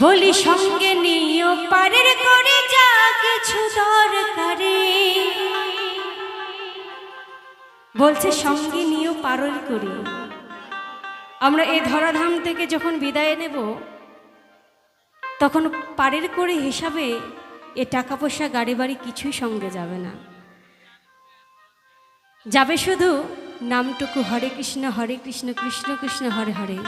বলি সঙ্গে নিও, পারের করে যা কিছু দরকারি। বলছে সঙ্গে নিও পারল করি। আমরা এই ধরাধাম থেকে যখন বিদায় নেব, তখন পারের করে হিসাবে এ টাকা পয়সা গাড়ি বাড়ি কিছুই সঙ্গে যাবে না। যাবে শুধু নামটুকু হরে কৃষ্ণ হরে কৃষ্ণ কৃষ্ণ কৃষ্ণ, হরে হরে।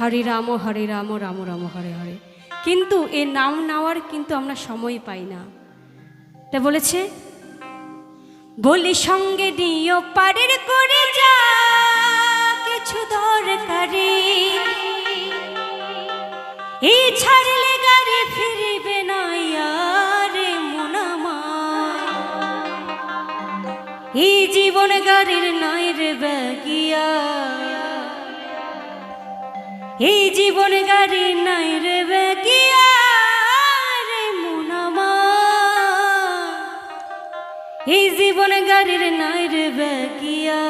হরে রাম হরে রাম রাম রাম, হরে হরে। কিন্তু এ নাম নেওয়ার কিন্তু আমরা সময় পাই না। তা বলেছে বলি সঙ্গে নিও পারের করে যা, কিছু দরকারি। এই ছাড়লে গাড়ি ফিরিবে না ইয়ারে মনামা এই জীবন গাড়ির নাই রে ব্যাগিয়া এই জীবন গাড়ি নাই রে ব্যাগিয়া রে এই জীবন গাড়ির নাই রে ব্যাগিয়া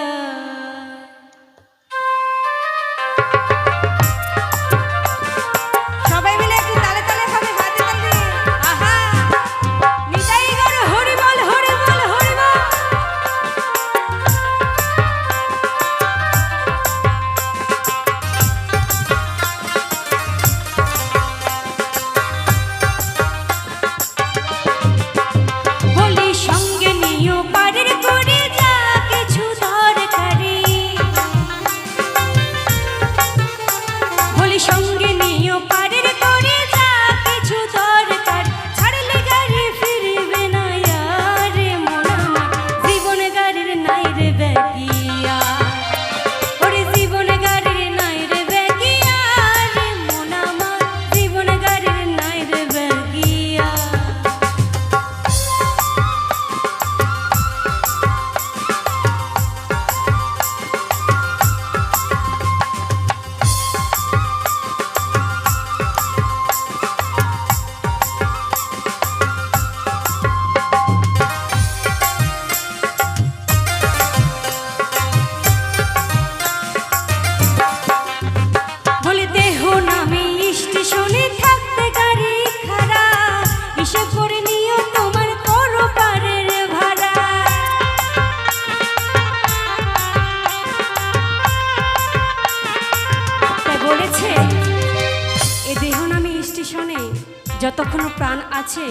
যতক্ষণ প্রাণ আছে,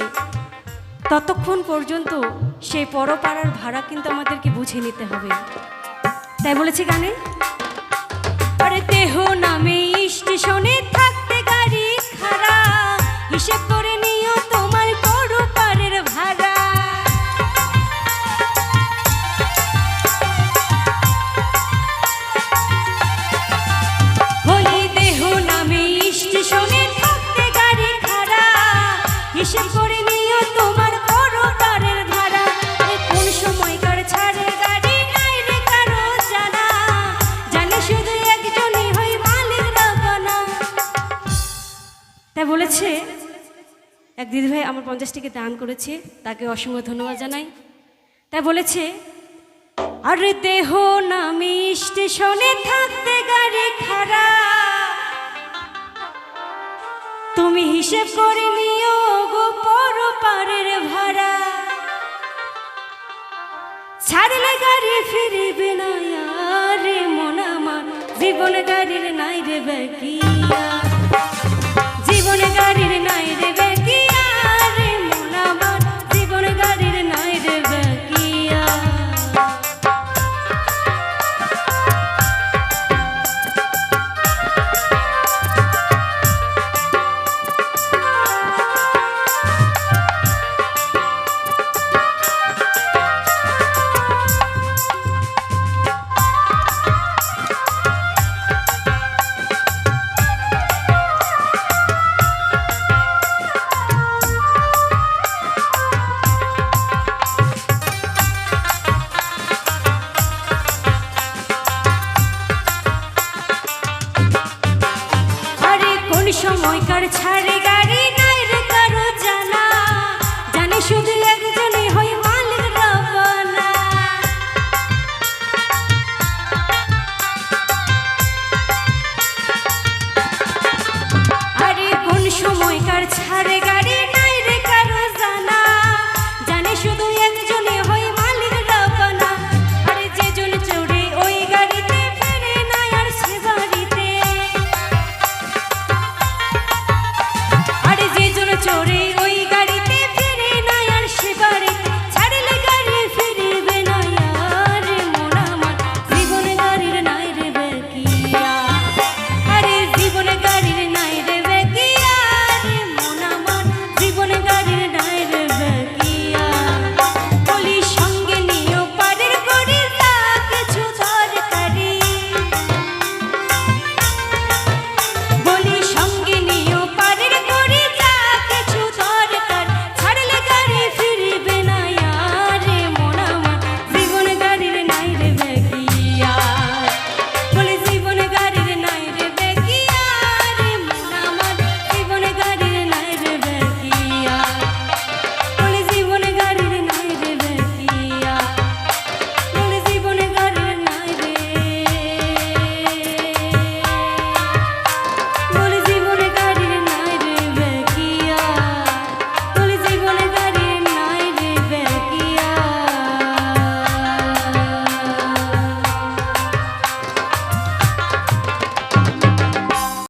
ততক্ষণ পর্যন্ত সেই পরপাড়ার ভাড়া কিন্তু আমাদেরকে বুঝে নিতে হবে। তাই বলেছে গানে, আরে দেহ নামে বলেছে, এক দিদিভাই আমার পঞ্চাশটিকে দান করেছে, তাকে অসংখ্য ধন্যবাদ জানাই। তাই বলেছে, আরে দেহ নামে স্টেশনে থাকতে গাড়ি খারা তুমি হিসেব করে নিও গো পর পারের ভাড়া। ছাড়লে গাড়ি ফিরিবে না রে মনামা জীবন গাড়ির নাই রে বেকিয়া আরে কোন ছাড়ে